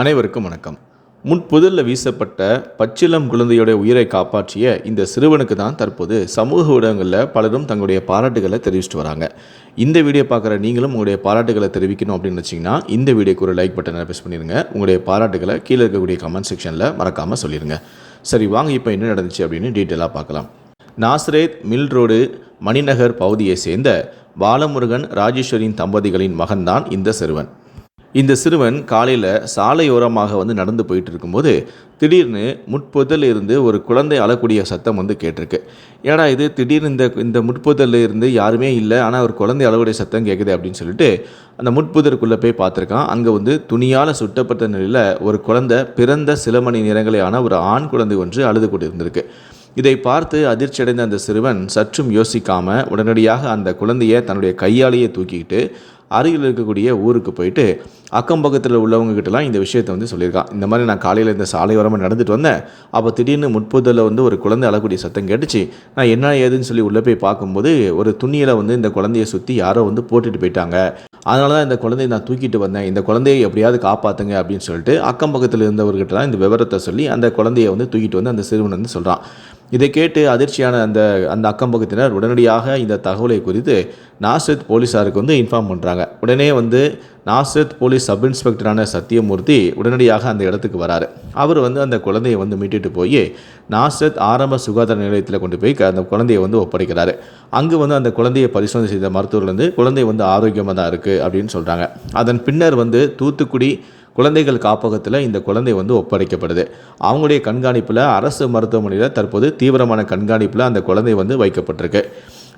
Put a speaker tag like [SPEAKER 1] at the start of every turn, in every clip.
[SPEAKER 1] அனைவருக்கும் வணக்கம். முன்புதலில் வீசப்பட்ட பச்சிளம் குழந்தையோட உயிரை காப்பாற்றிய இந்த சிறுவனுக்கு தான் தற்போது சமூக ஊடகங்களில் பலரும் தங்களுடைய பாராட்டுகளை தெரிவிச்சிட்டு வராங்க. இந்த வீடியோ பார்க்குற நீங்களும் உங்களுடைய பாராட்டுகளை தெரிவிக்கணும் அப்படின்னு வச்சிங்கன்னா இந்த வீடியோக்கு ஒரு லைக் பட்டனை ப்ரெஸ் பண்ணிடுங்க. உங்களுடைய பாராட்டுகளை கீழே இருக்கக்கூடிய கமெண்ட் செக்ஷனில் மறக்காமல் சொல்லிடுங்க. சரி வாங்க இப்போ என்ன நடந்துச்சு அப்படின்னு டீட்டெயிலாக பார்க்கலாம். நாஸ்ரேத் மில் ரோடு மணிநகர் பகுதியை சேர்ந்த பாலமுருகன் ராஜேஸ்வரின் தம்பதிகளின் மகன்தான் இந்த சிறுவன். இந்த சிறுவன் காலையில் சாலையோரமாக வந்து நடந்து போயிட்டு இருக்கும்போது திடீர்னு முட்புதல் இருந்து ஒரு குழந்தை அழக்கூடிய சத்தம் வந்து கேட்டிருக்கு. ஏன்னா இது? திடீர்னு இந்த இந்த முட்புதல்ல இருந்து யாருமே இல்லை ஆனால் ஒரு குழந்தை அழக்கூடிய சத்தம் கேட்குது அப்படின்னு சொல்லிட்டு அந்த முட்புதற்குள்ளே போய் பார்த்துருக்கான். அங்கே வந்து துணியால் சுட்டப்பட்ட நிலையில் ஒரு குழந்தை பிறந்த சில மணி நேரங்களேயான ஒரு ஆண் குழந்தை ஒன்று அழுது கொண்டு இருந்திருக்கு இதை பார்த்து அதிர்ச்சியடைந்த அந்த சிறுவன் சற்றும் யோசிக்காமல் உடனடியாக அந்த குழந்தையை தன்னுடைய கையாலேயே தூக்கிக்கிட்டு அருகில் இருக்கக்கூடிய ஊருக்கு போயிட்டு அக்கம் பக்கத்தில் உள்ளவங்ககிட்டலாம் இந்த விஷயத்தை வந்து சொல்லியிருக்கான். இந்த மாதிரி நான் காலையில் இந்த சாலை வரமாக நடந்துட்டு வந்தேன். அப்போ திடீர்னு முற்புதலில் வந்து ஒரு குழந்தை அழக்கூடிய சத்தம் கேட்டுச்சு. நான் என்ன ஏதுன்னு சொல்லி உள்ளே போய் பார்க்கும்போது ஒரு துணியில் வந்து இந்த குழந்தைய சுற்றி யாரோ வந்து போட்டுட்டு போயிட்டாங்க. அதனால தான் இந்த குழந்தையை நான் தூக்கிட்டு வந்தேன். இந்த குழந்தையை எப்படியாவது காப்பாற்றுங்க அப்படின்னு சொல்லிட்டு அக்கம் பக்கத்தில் இருந்தவர்கிட்டலாம் இந்த விவரத்தை சொல்லி அந்த குழந்தையை வந்து தூக்கிட்டு வந்து அந்த சிறுவன் வந்து சொல்கிறான் இதை கேட்டு அதிர்ச்சியான அந்த அந்த அக்கம் பக்கத்தினர் உடனடியாக இந்த தகவலை குறித்து நாசித் போலீஸாருக்கு வந்து இன்ஃபார்ம் பண்ணுறாங்க உடனே வந்து நாசித் போலீஸ் சப் இன்ஸ்பெக்டரான சத்தியமூர்த்தி உடனடியாக அந்த இடத்துக்கு வராரு. அவர் வந்து அந்த குழந்தையை வந்து மீட்டுட்டு போய் நாசத் ஆரம்ப சுகாதார நிலையத்தில் கொண்டு போய் அந்த குழந்தையை வந்து ஒப்படைக்கிறாரு. அங்கு வந்து அந்த குழந்தையை பரிசோதனை செய்த மருத்துவர்கள் வந்து குழந்தை வந்து ஆரோக்கியமாக தான் இருக்குது அப்படின்னு சொல்கிறாங்க அதன் பின்னர் வந்து தூத்துக்குடி குழந்தைகள் காப்பகத்தில் இந்த குழந்தை வந்து ஒப்படைக்கப்படுது. அவங்களுடைய கண்காணிப்பில் அரசு மருத்துவமனையில் தற்போது தீவிரமான கண்காணிப்பில் அந்த குழந்தை வந்து வைக்கப்பட்டிருக்கு.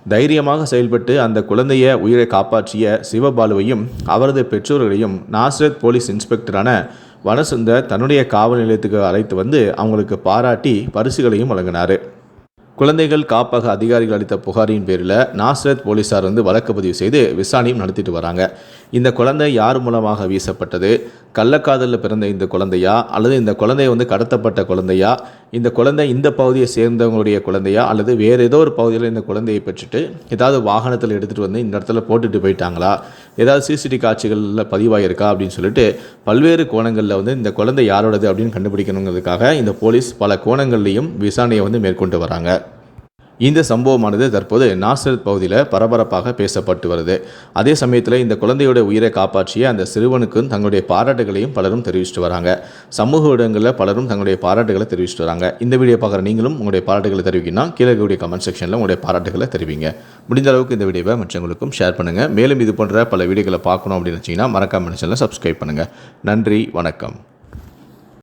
[SPEAKER 1] தைரியமாக செயல்பட்டு அந்த குழந்தைய உயிரை காப்பாற்றிய சிவபாலுவையும் அவரது பெற்றோர்களையும் நாசரத் போலீஸ் இன்ஸ்பெக்டரான வனசுந்தர் தன்னுடைய காவல் நிலையத்துக்கு அழைத்து வந்து அவங்களுக்கு பாராட்டி பரிசுகளையும் வழங்கினார். குழந்தைகள் காப்பக அதிகாரிகள் அளித்த புகாரின் பேரில் நாஸ்ரத் போலீசார் வந்து வழக்கு பதிவு செய்து விசாரணையும் நடத்திட்டு வராங்க. இந்த குழந்தை யார் மூலமாக வீசப்பட்டது? கள்ளக்காதலில் பிறந்த இந்த குழந்தையா? அல்லது இந்த குழந்தை வந்து கடத்தப்பட்ட குழந்தையா? இந்த குழந்தை இந்த பகுதியை சேர்ந்தவங்களுடைய குழந்தையா? அல்லது வேறு ஏதோ ஒரு பகுதியில் இந்த குழந்தையை பெற்றுட்டு ஏதாவது வாகனத்தில் எடுத்துகிட்டு வந்து இந்த இடத்துல போட்டுட்டு போயிட்டாங்களா? ஏதாவது சிசிடிவி காட்சிகளில் பதிவாயிருக்கா? அப்படின்னு சொல்லிட்டு பல்வேறு கோணங்களில் வந்து இந்த குழந்தை யாரோடது அப்படின்னு கண்டுபிடிக்கணுங்கிறதுக்காக இந்த போலீஸ் பல கோணங்கள்லையும் விசாரணையை வந்து மேற்கொண்டு வராங்க. இந்த சம்பவமானது தற்போது நாசரத் பகுதியில் பரபரப்பாக பேசப்பட்டு வருது. அதே சமயத்தில் இந்த குழந்தையோட உயிரை காப்பாற்றிய அந்த சிறுவனுக்கும் தங்களுடைய பாராட்டுகளையும் பலரும் தெரிவிச்சுட்டு வராங்க. சமூக இடங்களில் பலரும் தங்களுடைய பாராட்டுகளை தெரிவிச்சுட்டு வராங்க. இந்த வீடியோ பார்க்குற நீங்களும் உங்களுடைய பாராட்டுகளை தெரிவிக்கணும் கீழே இருக்கக்கூடிய கமெண்ட் செக்ஷனில் உங்களுடைய பாராட்டுகளை தெரிவிங்க. முடிந்த அளவுக்கு இந்த வீடியோவை மற்றவங்களுக்கும் ஷேர் பண்ணுங்கள் மேலும் இது போன்ற பல வீடியோக்களை பார்க்கணும் அப்படின்னு வச்சிங்கன்னா மறக்காம சேனலை சப்ஸ்கிரைப் பண்ணுங்கள் நன்றி வணக்கம்.